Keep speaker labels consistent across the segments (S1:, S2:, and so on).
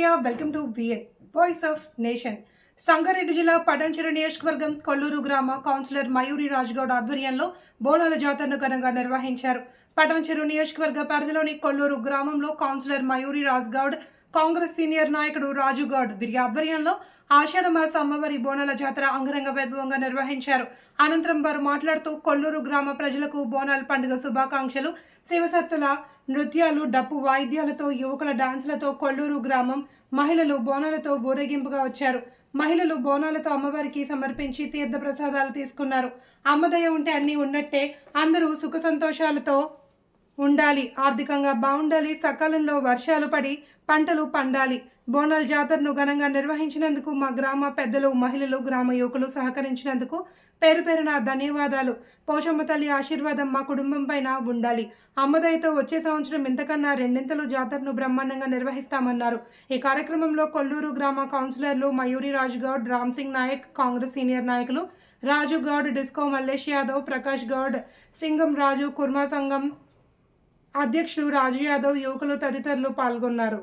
S1: Welcome to VN voice of nation Sangareddy జిల్లా పటాన్చెరు నియోజకవర్గం కొల్లూరు గ్రామ కౌన్సిలర్ మయూరి రాజ్గౌడ్ ఆధ్వర్యంలో బోనాల జాతరను ఘనంగా నిర్వహించారు. పటాన్చెరు నియోజకవర్గ పరిధిలోని కొల్లూరు గ్రామంలో కౌన్సిలర్ మయూరి రాజ్గౌడ్ కాంగ్రెస్ సీనియర్ నాయకుడు రాజు గౌడ్ వీరి ఆధ్వర్యంలో ఆషాఢ మాస అమ్మవారి బోనాల జాతర అంగరంగ వైభవంగా నిర్వహించారు. అనంతరం వారు మాట్లాడుతూ కొల్లూరు గ్రామ ప్రజలకు బోనాల పండుగ శుభాకాంక్షలు. శివసత్తుల నృత్యాలు డప్పు వాయిద్యాలతో యువకుల డాన్సులతో కొల్లూరు గ్రామం మహిళలు బోనాలతో ఊరేగింపుగా వచ్చారు. మహిళలు బోనాలతో అమ్మవారికి సమర్పించి తీర్థ ప్రసాదాలు తీసుకున్నారు అమ్మదయ ఉంటే అన్నీ ఉన్నట్టే అందరూ సుఖ సంతోషాలతో ఉండాలి. ఆర్థికంగా బాగుండాలి. సకాలంలో వర్షాలు పడి పంటలు పండాలి. బోనాల జాతరను ఘనంగా నిర్వహించినందుకు మా గ్రామ పెద్దలు మహిళలు గ్రామ యువకులు సహకరించినందుకు పేరు పేరున ధన్యవాదాలు. పోషమ్మ తల్లి ఆశీర్వాదం మా కుటుంబం పైన ఉండాలి. అమ్మదయతో వచ్చే సంవత్సరం ఇంతకన్నా రెండింతలు జాతరను బ్రహ్మాండంగా నిర్వహిస్తామన్నారు. ఈ కార్యక్రమంలో కొల్లూరు గ్రామ కౌన్సిలర్లు మయూరి రాజ్ గౌడ్ రామ్ సింగ్ నాయక్ కాంగ్రెస్ సీనియర్ నాయకులు రాజు గౌడ్ డిస్కో మల్లేష్ యాదవ్ ప్రకాష్ గౌడ్ సింగం రాజు కుర్మా సంఘం అధ్యక్షుడు రాజు యాదవ్ యువకులు తదితరులు పాల్గొన్నారు.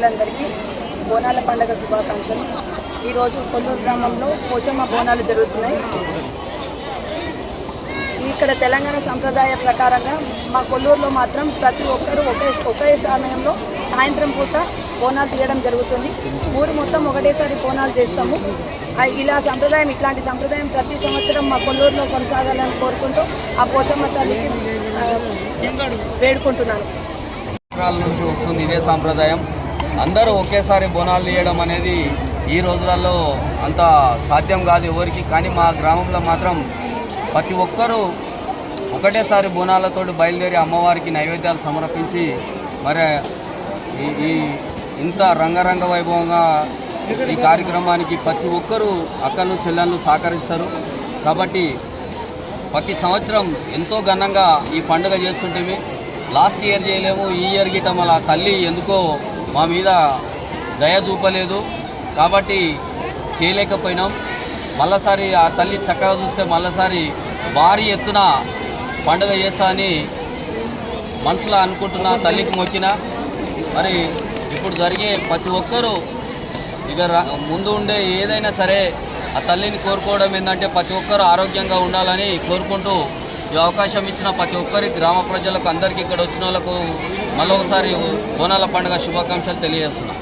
S2: ప్రజలందరికీ బోనాల పండుగ శుభాకాంక్షలు. ఈరోజు కొల్లూరు గ్రామంలో పోచమ్మ బోనాలు జరుగుతున్నాయి. ఇక్కడ తెలంగాణ సంప్రదాయ ప్రకారంగా మా కొల్లూరులో మాత్రం ప్రతి ఒక్కరూ ఒకే ఒకే సమయంలో సాయంత్రం పూట బోనాలు తీయడం జరుగుతుంది. ఊరు మొత్తం ఒకటేసారి బోనాలు చేస్తాము. ఇలా సంప్రదాయం ఇట్లాంటి సంప్రదాయం ప్రతి సంవత్సరం మా కొల్లూరులో కొనసాగాలని కోరుకుంటూ ఆ పోచమ్మ తల్లికి వేడుకుంటున్నాను.
S3: నుంచి వస్తుంది ఇదే సాంప్రదాయం. అందరూ ఒకేసారి బోనాలు తీయడం అనేది ఈ రోజులలో అంత సాధ్యం కాదు ఎవరికి కానీ మా గ్రామంలో మాత్రం ప్రతి ఒక్కరూ ఒకటేసారి బోనాలతోటి బయలుదేరి అమ్మవారికి నైవేద్యాలు సమర్పించి మరి ఈ ఈ ఇంత రంగరంగ వైభవంగా ఈ కార్యక్రమానికి ప్రతి ఒక్కరూ అక్కలు చెల్లెళ్ళు సహకరిస్తారు. కాబట్టి ప్రతి సంవత్సరం ఎంతో ఘనంగా ఈ పండుగ చేస్తుంటేమి లాస్ట్ ఇయర్ చేయలేము ఈ ఇయర్ గిట్ట మళ్ళా తల్లి ఎందుకో మా మీద దయ చూపలేదు. కాబట్టి చేయలేకపోయినాం. మళ్ళసారి ఆ తల్లి చక్కగా చూస్తే మళ్ళసారి భారీ ఎత్తున పండుగ చేస్తా అని మనసులో అనుకుంటున్నా తల్లికి మొక్కిన. మరి ఇప్పుడు జరిగే ప్రతి ఒక్కరూ ఇక ర- ముందు ఉండే ఏదైనా సరే ఆ తల్లిని కోరుకోవడం ఏంటంటే ప్రతి ఒక్కరూ ఆరోగ్యంగా ఉండాలని కోరుకుంటూ ఈ అవకాశం ఇచ్చిన ప్రతి ఒక్కరి గ్రామ ప్రజలకు అందరికీ ఇక్కడ వచ్చిన వాళ్ళకు మళ్ళొకసారి బోనాల పండుగ శుభాకాంక్షలు తెలియజేస్తున్నాం.